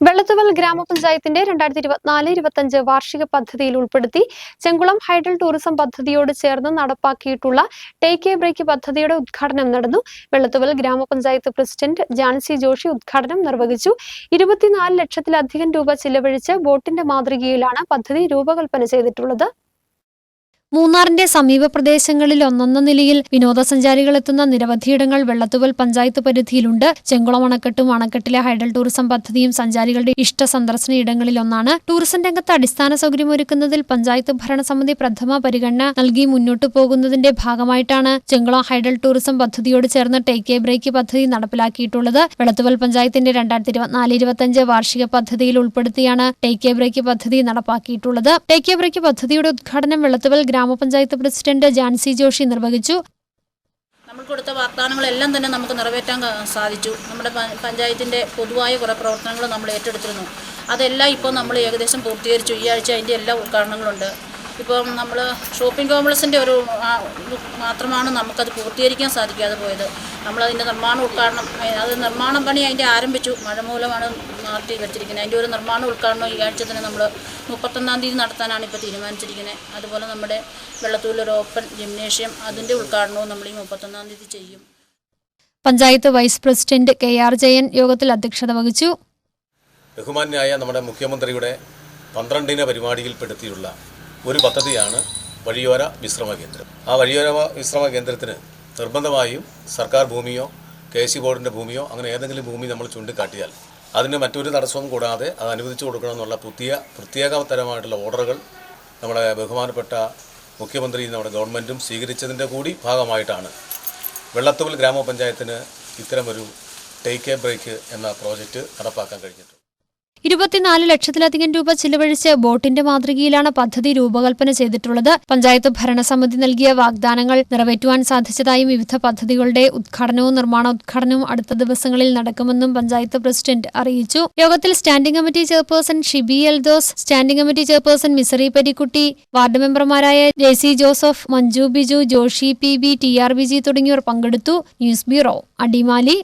വെള്ളത്തുവൽ ഗ്രാമപഞ്ചായത്തിന്റെ രണ്ടായിരത്തി ഇരുപത്തിനാല് ഇരുപത്തഞ്ച് വാർഷിക പദ്ധതിയിൽ ഉൾപ്പെടുത്തി ചെങ്കുളം ഹൈഡൽ ടൂറിസം പദ്ധതിയോട് ചേർന്ന് നടപ്പാക്കിയിട്ടുള്ള ടേക്ക് എ ബ്രേക്ക് പദ്ധതിയുടെ ഉദ്ഘാടനം നടന്നു. വെള്ളത്തുവൽ ഗ്രാമപഞ്ചായത്ത് പ്രസിഡന്റ് ജാൻസി ജോഷി ഉദ്ഘാടനം നിർവഹിച്ചു. ഇരുപത്തിനാല് ലക്ഷത്തിലധികം രൂപ ചിലവഴിച്ച് ബോട്ടിന്റെ മാതൃകയിലാണ് പദ്ധതി രൂപകൽപ്പന ചെയ്തിട്ടുള്ളത്. മൂന്നാറിന്റെ സമീപ പ്രദേശങ്ങളിൽ ഒന്നെന്ന നിലയിൽ വിനോദസഞ്ചാരികൾ എത്തുന്ന നിരവധിയിടങ്ങൾ വെള്ളത്തുവൽ പഞ്ചായത്ത് പരിധിയിലുണ്ട്. ചെങ്കുളം അണക്കെട്ടും അണക്കെട്ടിലെ ഹൈഡൽ ടൂറിസം പദ്ധതിയും സഞ്ചാരികളുടെ ഇഷ്ട സന്ദർശന ഇടങ്ങളിൽ ഒന്നാണ്. ടൂറിസം രംഗത്ത് അടിസ്ഥാന സൗകര്യമൊരുക്കുന്നതിൽ പഞ്ചായത്ത് ഭരണസമിതി പ്രഥമ പരിഗണന നൽകി മുന്നോട്ടു പോകുന്നതിന്റെ ഭാഗമായിട്ടാണ് ചെങ്കുളം ഹൈഡൽ ടൂറിസം പദ്ധതിയോട് ചേർന്ന് ടേക്ക് എ ബ്രേക്ക് പദ്ധതി നടപ്പിലാക്കിയിട്ടുള്ളത്. വെള്ളത്തുവൽ പഞ്ചായത്തിന്റെ രണ്ടായിരത്തി ഇരുപത്തിനാല് ഇരുപത്തിയഞ്ച് വാർഷിക പദ്ധതിയിൽ ഉൾപ്പെടുത്തിയാണ് ടേക്ക് എ ബ്രേക്ക് പദ്ധതി നടപ്പാക്കിയിട്ടുള്ളത്. ടേക്ക് എ ബ്രേക്ക് പദ്ധതിയുടെ ഉദ്ഘാടനം വെള്ളത്തുവൽ ഗ്രാമപഞ്ചായത്ത് പ്രസിഡന്റ് ജാൻസി ജോഷി നിർവഹിച്ചു. നമ്മൾ കൊടുത്ത വാഗ്ദാനങ്ങളെല്ലാം തന്നെ നമുക്ക് നിറവേറ്റാൻ സാധിച്ചു. നമ്മുടെ പഞ്ചായത്തിന്റെ പൊതുവായ കുറേ പ്രവർത്തനങ്ങൾ നമ്മൾ ഏറ്റെടുത്തിരുന്നു. അതെല്ലാം ഇപ്പോൾ നമ്മൾ ഏകദേശം പൂർത്തീകരിച്ചു. ഈ ആഴ്ച അതിന്റെ എല്ലാ ഉദ്ഘാടനങ്ങളുണ്ട്. ഇപ്പം നമ്മൾ ഷോപ്പിംഗ് കോംപ്ലക്സിന്റെ ഒരു മാത്രമാണ് നമുക്കത് പൂർത്തീകരിക്കാൻ സാധിക്കാതെ പോയത്. നമ്മളതിന്റെ നിർമ്മാണ ഉദ്ഘാടനം അത് നിർമ്മാണം പണി അതിന്റെ ആരംഭിച്ചു. മഴ മൂലമാണ് മാറ്റി വെച്ചിരിക്കുന്നത് അതിന്റെ ഒരു നിർമ്മാണ ഉദ്ഘാടനം ഈ ആഴ്ച തന്നെ നമ്മൾ മുപ്പത്തൊന്നാം തീയതി നടത്താനാണ് ഇപ്പോൾ തീരുമാനിച്ചിരിക്കുന്നത് അതുപോലെ നമ്മുടെ വെള്ളത്തൂരിലൊരു ഓപ്പൺ ജിംനേഷ്യം അതിന്റെ ഉദ്ഘാടനവും നമ്മൾ ഈ മുപ്പത്തൊന്നാം തീയതി ചെയ്യും. Panchayat vice president K R Jayan യോഗത്തിൽ അധ്യക്ഷത വഹിച്ചു. ബഹുമാന്യായ നമ്മുടെ മുഖ്യമന്ത്രിയുടെ പന്ത്രണ്ടിന പരിപാടിയിൽപ്പെടുത്തിയുള്ള ഒരു പദ്ധതിയാണ് വഴിയോര വിശ്രമ കേന്ദ്രം. ആ വഴിയോര വിശ്രമ കേന്ദ്രത്തിന് നിർബന്ധമായും സർക്കാർ ഭൂമിയോ കെ സി ബോർഡിന്റെ ഭൂമിയോ അങ്ങനെ ഏതെങ്കിലും ഭൂമി നമ്മൾ ചൂണ്ടിക്കാട്ടിയാൽ അതിന് മറ്റൊരു തടസ്സവും കൂടാതെ അത് അനുവദിച്ചു കൊടുക്കണമെന്നുള്ള പുതിയ പ്രത്യേക തരമായിട്ടുള്ള ഓർഡറുകൾ നമ്മുടെ ബഹുമാനപ്പെട്ട മുഖ്യമന്ത്രി നമ്മുടെ ഗവൺമെന്റും സ്വീകരിച്ചതിന്റെ കൂടി ഭാഗമായിട്ടാണ് വെള്ളത്തുവൽ ഗ്രാമപഞ്ചായത്തിന് ഇത്തരമൊരു ടേക്ക് എ ബ്രേക്ക് എന്ന പ്രോജക്റ്റ് നടപ്പാക്കാൻ കഴിഞ്ഞിട്ടുണ്ട് ഇരുപത്തിനാല് ലക്ഷത്തിലധികം രൂപ ചിലവഴിച്ച് ബോട്ടിന്റെ മാതൃകയിലാണ് പദ്ധതി രൂപകൽപ്പന ചെയ്തിട്ടുള്ളത്. പഞ്ചായത്ത് ഭരണസമിതി നൽകിയ വാഗ്ദാനങ്ങൾ നിറവേറ്റുവാൻ സാധിച്ചതായും വിവിധ പദ്ധതികളുടെ ഉദ്ഘാടനവും നിർമ്മാണോദ്ഘാടനവും അടുത്ത ദിവസങ്ങളിൽ നടക്കുമെന്നും പഞ്ചായത്ത് പ്രസിഡന്റ് അറിയിച്ചു. യോഗത്തിൽ standing committee chairperson Shibi Eldose standing committee chairperson misery പെരിക്കുട്ടി ward മെമ്പർമാരായ Jessy Joseph Manju Biju Joshi P B T R Biji തുടങ്ങിയവർ പങ്കെടുത്തു. News bureau Adimali.